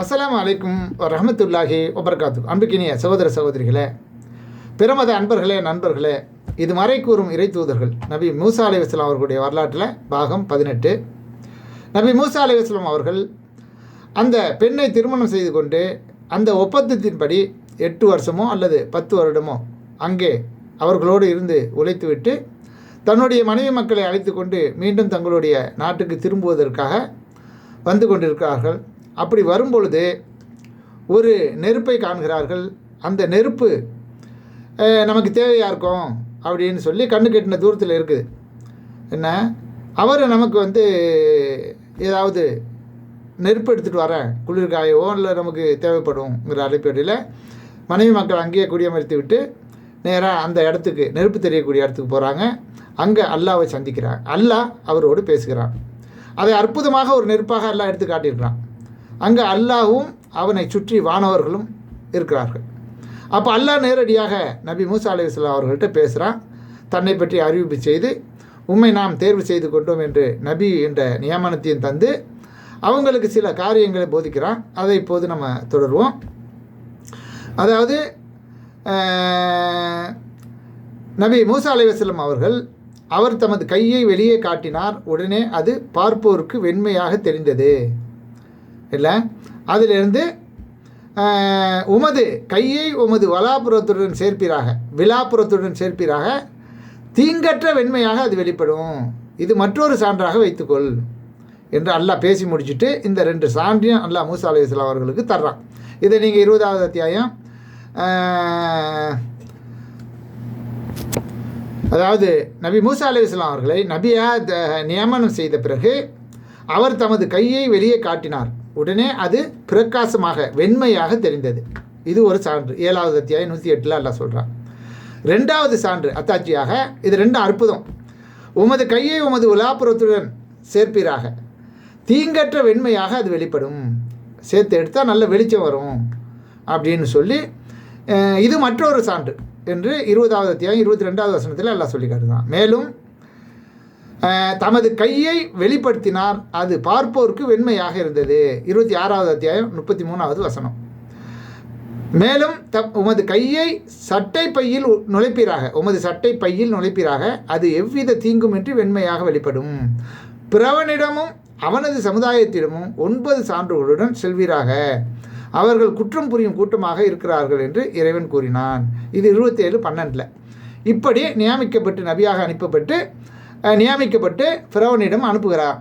அஸ்லாம் அலைக்கும் ரஹமத்துல்லாஹி வபர்காத்து அன்புக்கினிய சகோதர சகோதரிகளே பிரமத அன்பர்களே நண்பர்களே இது மறை கூறும் இறை தூதர்கள் நபி மூசா அலி வஸ்லாம் அவர்களுடைய வரலாற்றில் பாகம் பதினெட்டு. நபி மூசா அலி வஸ்லாம் அவர்கள் அந்த பெண்ணை திருமணம் செய்து கொண்டு அந்த ஒப்பந்தத்தின்படி எட்டு வருஷமோ அல்லது பத்து வருடமோ அங்கே அவர்களோடு இருந்து உழைத்துவிட்டு தன்னுடைய மனைவி மக்களை அழைத்து கொண்டு மீண்டும் தங்களுடைய நாட்டுக்கு திரும்புவதற்காக வந்து கொண்டிருக்கிறார்கள். அப்படி வரும்பொழுது ஒரு நெருப்பை காண்கிறார்கள். அந்த நெருப்பு நமக்கு தேவையாக இருக்கும்? அப்படின்னு சொல்லி கண்ணு கெட்டின தூரத்தில் இருக்குது. என்ன? அவர் நமக்கு வந்து ஏதாவது நெருப்பு எடுத்துகிட்டு வரேன் குளிர்காயவோ இல்லை நமக்கு தேவைப்படும்ங்கிற அழைப்படியில் மனைவி மக்கள் அங்கேயே குடியமர்த்தி விட்டு நேராக அந்த இடத்துக்கு நெருப்பு தெரியக்கூடிய இடத்துக்கு போகிறாங்க அங்கே அல்லாவை சந்திக்கிறார். அல்லாஹ் அவரோடு பேசுகிறான். அதை அற்புதமாக ஒரு நெருப்பாக எல்லாம் எடுத்து காட்டியிருக்கிறான். அங்கே அல்லாவும் அவனை சுற்றி வானவர்களும் இருக்கிறார்கள். அப்போ அல்லாஹ் நேரடியாக நபி மூசா அலி இஸ்லாம் அவர்கள்ட்ட பேசுகிறான் தன்னை பற்றி அறிவிப்பு செய்து உண்மை நாம் தேர்வு செய்து கொண்டோம் என்று நபி என்ற நியமனத்தையும் தந்து அவங்களுக்கு சில காரியங்களை போதிக்கிறான். அதை இப்போது நம்ம தொடருவோம். அதாவது நபி மூசா அலைவசல்லம் அவர்கள் அவர் தமது கையை வெளியே காட்டினார். உடனே அது பார்ப்போருக்கு வெண்மையாக தெரிந்தது. இல்லை? அதிலிருந்து உமது கையை உமது வலாபுரத்துடன் சேர்ப்பீராக விழாபுரத்துடன் சேர்ப்பீராக தீங்கற்ற வெண்மையாக அது வெளிப்படும். இது மற்றொரு சான்றாக வைத்துக்கொள் என்று அல்லாஹ் பேசி முடிச்சுட்டு இந்த ரெண்டு சான்றையும் அல்லாஹ் மூசா அலையாம் அவர்களுக்கு தர்றான். இதை நீங்கள் இருபதாவது அத்தியாயம் அதாவது நபி மூசா அலி இஸ்லாம் அவர்களை நபியாக த- நியமனம் செய்த பிறகு அவர் தமது கையை வெளியே காட்டினார். உடனே அது பிரகாசமாக வெண்மையாக தெரிந்தது. இது ஒரு சான்று. ஏழாவது அத்தியாயம் நூற்றி எட்டில் எல்லாம் சொல்கிறான் ரெண்டாவது சான்று அத்தாட்சியாக இது ரெண்டு அற்புதம். உமது கையை உமது உலாப்புறத்துடன் சேர்ப்பீராக. தீங்கற்ற வெண்மையாக அது வெளிப்படும். சேர்த்து எடுத்தால் நல்ல வெளிச்சம் வரும் அப்படின்னு சொல்லி இது மற்றொரு சான்று என்று இருபதாவது அத்தியாயம் இருபத்தி ரெண்டாவது வசனத்தில் எல்லாம் சொல்லி காட்டுதான் மேலும் தமது கையை வெளிப்படுத்தினார். அது பார்ப்போருக்கு வெண்மையாக இருந்தது. இருபத்தி ஆறாவது அத்தியாயம் முப்பத்தி மூணாவது வசனம். மேலும் த உமது கையை சட்டை பையில் நுழைப்பீராக. உமது சட்டை பையில் நுழைப்பீராக. அது எவ்வித தீங்குமின்றி வெண்மையாக வெளிப்படும். பிறவனிடமும் அவனது சமுதாயத்திடமும் ஒன்பது சான்றுகளுடன் செல்வீராக. அவர்கள் குற்றம் புரியும் கூட்டமாக இருக்கிறார்கள் என்று இறைவன் கூறினான். இது இருபத்தேழு பன்னெண்டில். இப்படி நியமிக்கப்பட்டு நபியாக அனுப்பப்பட்டு நியமிக்கப்பட்டு ஃபிரௌனிடம் அனுப்புகிறார்.